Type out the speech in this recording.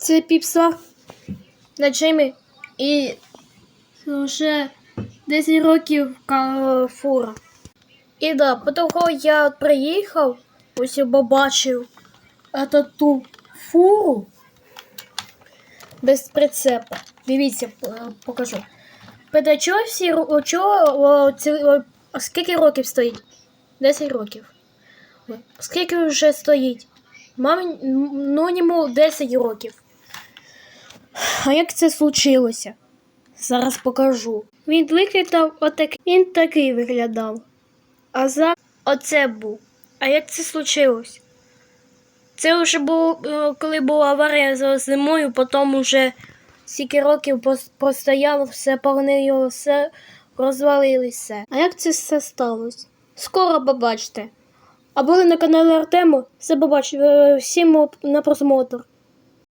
Це піпса на Джимі і вже 10 років фура. І да, потім я приїхав, ось я побачив ту фуру без прицепа. Дивіться, покажу. Питаю, чого всі чого, скільки років стоїть? 10 років. Скільки вже стоїть? Мамі, ну йому 10 років. А як це случилося? Зараз покажу. Він виглядав отак, він такий виглядав. А за оце був. А як це случилось? Це вже було, е, коли була аварія за зимою, потім вже стільки років простояло, все погнило, все розвалилося. А як це все сталося? Скоро побачите. А були на каналі Артему, все побачите, всім на просмотр.